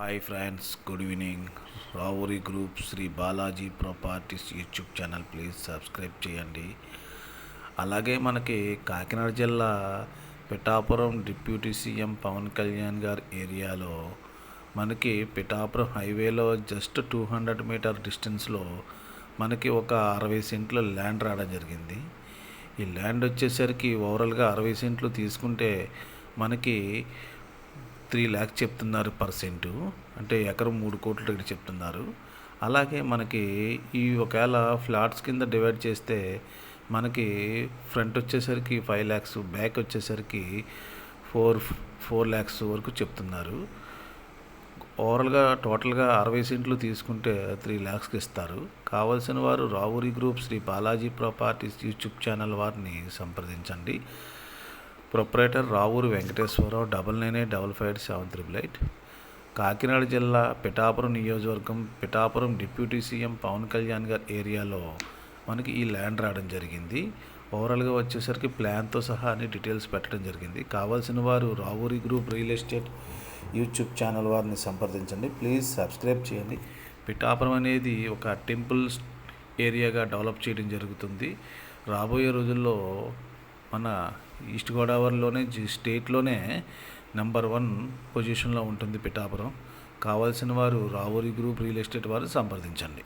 Hi friends good evening Ravuri group Shri Balaji properties YouTube channel please subscribe చేయండి. అలాగే మనకి కాకినాడ జిల్లా Pithapuram deputy CM Pawan Kalyan గారి ఏరియాలో మనకి పిఠాపురం హైవేలో జస్ట్ టూ హండ్రెడ్ మీటర్ డిస్టెన్స్లో మనకి ఒక అరవై సెంట్ల ల్యాండ్ రావడం జరిగింది. ఈ ల్యాండ్ వచ్చేసరికి ఓవరాల్గా అరవై సెంట్లు తీసుకుంటే మనకి త్రీ ల్యాక్స్ చెప్తున్నారు పర్సెంట్. అంటే ఎకరం మూడు కోట్ల దగ్గర చెప్తున్నారు. అలాగే మనకి ఈ ఒకవేళ ఫ్లాట్స్ కింద డివైడ్ చేస్తే మనకి ఫ్రంట్ వచ్చేసరికి ఫైవ్ ల్యాక్స్ బ్యాక్ వచ్చేసరికి ఫోర్ ఫోర్ ల్యాక్స్ వరకు చెప్తున్నారు. ఓవరాల్గా టోటల్గా అరవై సెంట్లు తీసుకుంటే త్రీ ల్యాక్స్కి ఇస్తారు. కావలసిన వారు Ravuri group Shri Balaji properties YouTube channel వారిని సంప్రదించండి. Proprietor Ravuru Venkateswararao double nine eight double five seven triple eight. Kakinada జిల్లా పిఠాపురం నియోజకవర్గం పిఠాపురం డిప్యూటీ సీఎం పవన్ కళ్యాణ్ గారి ఏరియాలో మనకి ఈ ల్యాండ్ రావడం జరిగింది. ఓవరాల్గా వచ్చేసరికి ప్లాన్తో సహా అన్ని డీటెయిల్స్ పెట్టడం జరిగింది. కావాల్సిన వారు Ravuri group real estate YouTube channel వారిని సంప్రదించండి. ప్లీజ్ సబ్స్క్రైబ్ చేయండి. పిఠాపురం అనేది ఒక టెంపుల్ ఏరియాగా డెవలప్ చేయడం జరుగుతుంది. రాబోయే రోజుల్లో మన ఈస్ట్ గోదావరిలోనే జి- స్టేట్లోనే నెంబర్ వన్ పొజిషన్లో ఉంటుంది పిఠాపురం. కావాల్సిన వారు రావూరి గ్రూప్ రియల్ ఎస్టేట్ వారు సంప్రదించండి.